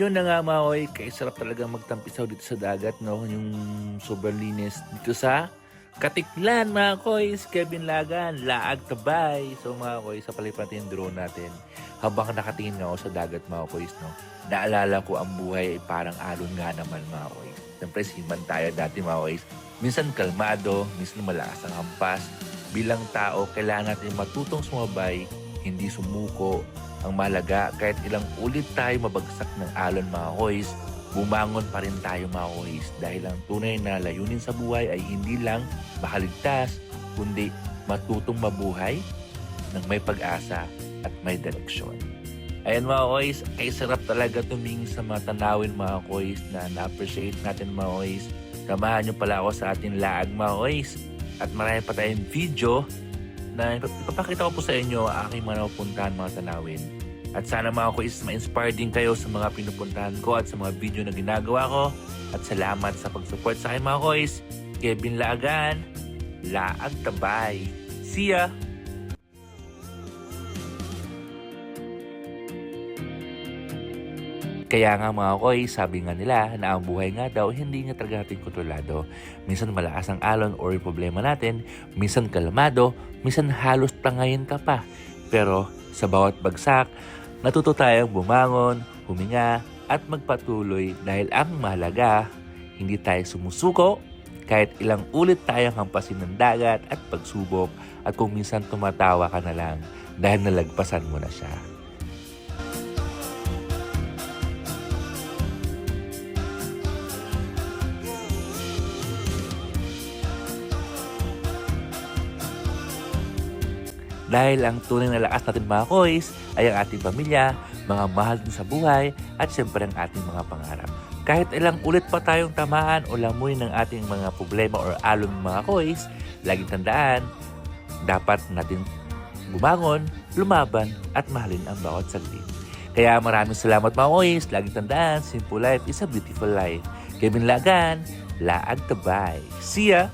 Yun na nga mga oy, kaya sarap talaga magtampisaw dito sa dagat, no? Yung sobrang linis dito sa Katiklan mga koys, Kevin Lagan, Laag Tabay. So mga koys, sa palipan natin yung drone natin. Habang nakatingin nga ako sa dagat mga koys, no? Naalala ko ang buhay ay parang alon nga naman mga koys. Siyempre, siman tayo dati mga koys. Minsan kalmado, minsan malakas ang hampas. Bilang tao, kailangan natin matutong sumabay, hindi sumuko. Ang malaga, kahit ilang ulit tayo mabagsak ng alon mga koys, bumangon pa rin tayo mga koys dahil ang tunay na layunin sa buhay ay hindi lang makaligtas, kundi matutong mabuhay ng may pag-asa at may direksyon. Ayan mga koys, ay sarap talaga tumingin sa mga tanawin mga koys na na-appreciate natin mga koys. Samahan nyo pala ako sa ating laag mga koys. At marami pa tayong video na ipapakita ko po sa inyo ang aking mga napupuntahan mga tanawin. At sana mga koys, ma-inspire din kayo sa mga pinupuntahan ko at sa mga video na ginagawa ko. At salamat sa pag-support sa akin mga koys. Kevin Laagan, Laag Tabay. See ya! Kaya nga mga koy, sabi nga nila na ang buhay nga daw hindi nga talaga natin kontrolado. Minsan malakas ang alon or problema natin, minsan kalmado, minsan halos tangayin ka pa. Pero sa bawat bagsak, natuto tayong bumangon, huminga, at magpatuloy dahil ang mahalaga, hindi tayo sumusuko kahit ilang ulit tayong hampasin ng dagat at pagsubok at kung minsan tumatawa ka na lang dahil nalagpasan mo na siya. Dahil ang tunay na lakas natin mga kois ay ang ating pamilya, mga mahal din sa buhay, at siyempre ang ating mga pangarap. Kahit ilang ulit pa tayong tamaan o lamuin ng ating mga problema or alon mga kois, laging tandaan, dapat natin bumangon, lumaban, at mahalin ang bawat saglit. Kaya maraming salamat mga kois, laging tandaan, simple life is a beautiful life. Kevin Lagan, Laag Tabay. See ya!